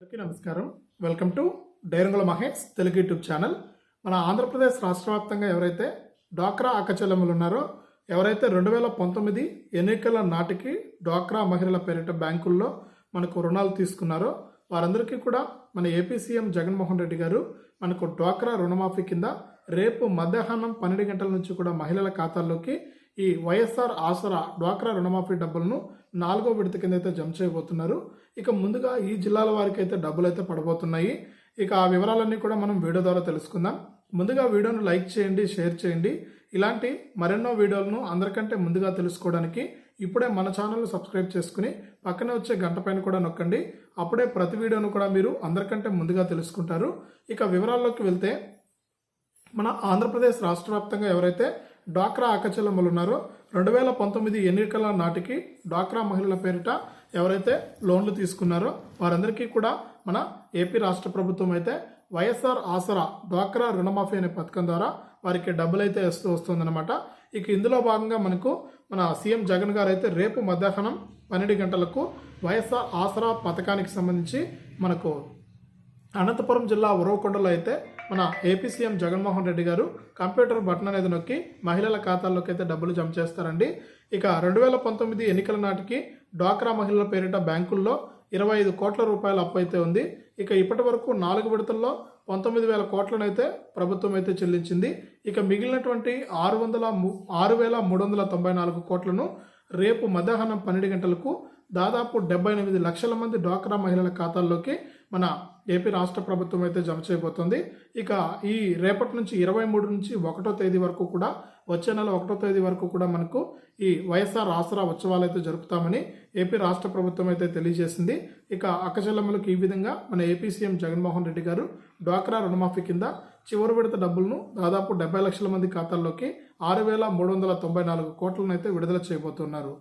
అందరికీ నమస్కారం. Welcome to Dairangula Mahesh Telugu YouTube channel. మన ఆంధ్రప్రదేశ్ రాష్ట్ర వ్యాప్తంగా ఎవరైతే డ్వాక్రా అక్కచెల్లెములు ఉన్నారో ఎవరైతే రెండు వేల పంతొమ్మిది ఎన్నికల నాటికి డ్వాక్రా మహిళల పేరిట బ్యాంకుల్లో మనకు రుణాలు తీసుకున్నారో వారందరికీ కూడా మన ఏపీ సీఎం జగన్మోహన్ రెడ్డి గారు మనకు డ్వాక్రా రుణమాఫీ కింద రేపు మధ్యాహ్నం పన్నెండు గంటల నుంచి కూడా మహిళల ఖాతాల్లోకి ఈ వైఎస్ఆర్ ఆసరా డ్వాక్రా రుణమాఫీ డబ్బులను నాలుగో విడత కింద అయితే జమ చేయబోతున్నారు. ఇక ముందుగా ఈ జిల్లాల వారికి అయితే డబ్బులు అయితే పడబోతున్నాయి. ఇక ఆ వివరాలన్నీ కూడా మనం వీడియో ద్వారా తెలుసుకుందాం. ముందుగా వీడియోను లైక్ చేయండి షేర్ చేయండి. ఇలాంటి మరెన్నో వీడియోలను అందరికంటే ముందుగా తెలుసుకోవడానికి ఇప్పుడే మన ఛానల్ సబ్స్క్రైబ్ చేసుకుని పక్కనే వచ్చే గంట పైన కూడా నొక్కండి. అప్పుడే ప్రతి వీడియోను కూడా మీరు అందరికంటే ముందుగా తెలుసుకుంటారు. ఇక వివరాల్లోకి వెళ్తే మన ఆంధ్రప్రదేశ్ రాష్ట్ర వ్యాప్తంగా ఎవరైతే డ్వాక్రా అక్కచెల్లెమ్మలు ఉన్నారో రెండు వేల పంతొమ్మిది ఎన్నికల నాటికి డ్వాక్రా మహిళల పేరిట ఎవరైతే లోన్లు తీసుకున్నారో వారందరికీ కూడా మన ఏపీ రాష్ట్ర ప్రభుత్వం అయితే వైఎస్ఆర్ ఆసరా డ్వాక్రా రుణమాఫీ అనే పథకం ద్వారా వారికి డబ్బులు అయితే ఇస్తూ వస్తుందన్నమాట. ఇక ఇందులో భాగంగా మనకు మన సీఎం జగన్ గారు అయితే రేపు మధ్యాహ్నం పన్నెండు గంటలకు వైఎస్ఆర్ ఆసరా పథకానికి సంబంధించి మనకు అనంతపురం జిల్లా ఉరవకొండలో అయితే మన ఏపీ సీఎం జగన్మోహన్ రెడ్డి గారు కంప్యూటర్ బటన్ అనేది నొక్కి మహిళల ఖాతాల్లోకి అయితే డబ్బులు జమ చేస్తారండి. ఇక రెండు వేల పంతొమ్మిది ఎన్నికల నాటికి డ్వాక్రా మహిళల పేరిట బ్యాంకుల్లో ఇరవై ఐదు కోట్ల రూపాయల అప్పు అయితే ఉంది. ఇక ఇప్పటి వరకు నాలుగు విడతల్లో పంతొమ్మిది వేల కోట్లను అయితే ప్రభుత్వం అయితే చెల్లించింది. ఇక మిగిలినటువంటి ఆరు వందల ఆరు వేల మూడు వందల తొంభై నాలుగు కోట్లను రేపు మధ్యాహ్నం పన్నెండు గంటలకు దాదాపు డెబ్బై ఎనిమిది లక్షల మంది డ్వాక్రా మహిళల ఖాతాల్లోకి మన ఏపీ రాష్ట్ర ప్రభుత్వం అయితే జమ చేయబోతోంది. ఇక ఈ రేపటి నుంచి ఇరవై మూడు నుంచి ఒకటో తేదీ వరకు కూడా వచ్చే నెల ఒకటో తేదీ వరకు కూడా మనకు ఈ వైఎస్ఆర్ ఆసరా ఉత్సవాలు అయితే జరుపుతామని ఏపీ రాష్ట్ర ప్రభుత్వం అయితే తెలియజేసింది. ఇక అక్కచెల్లెమ్మలకు ఈ విధంగా మన ఏపీ సీఎం జగన్మోహన్ రెడ్డి గారు డ్వాక్రా రుణమాఫీ కింద చివరి విడత డబ్బులను దాదాపు డెబ్బై లక్షల మంది ఖాతాల్లోకి ఆరు వేల మూడు వందల తొంభై నాలుగు కోట్లను అయితే విడుదల చేయబోతున్నారు.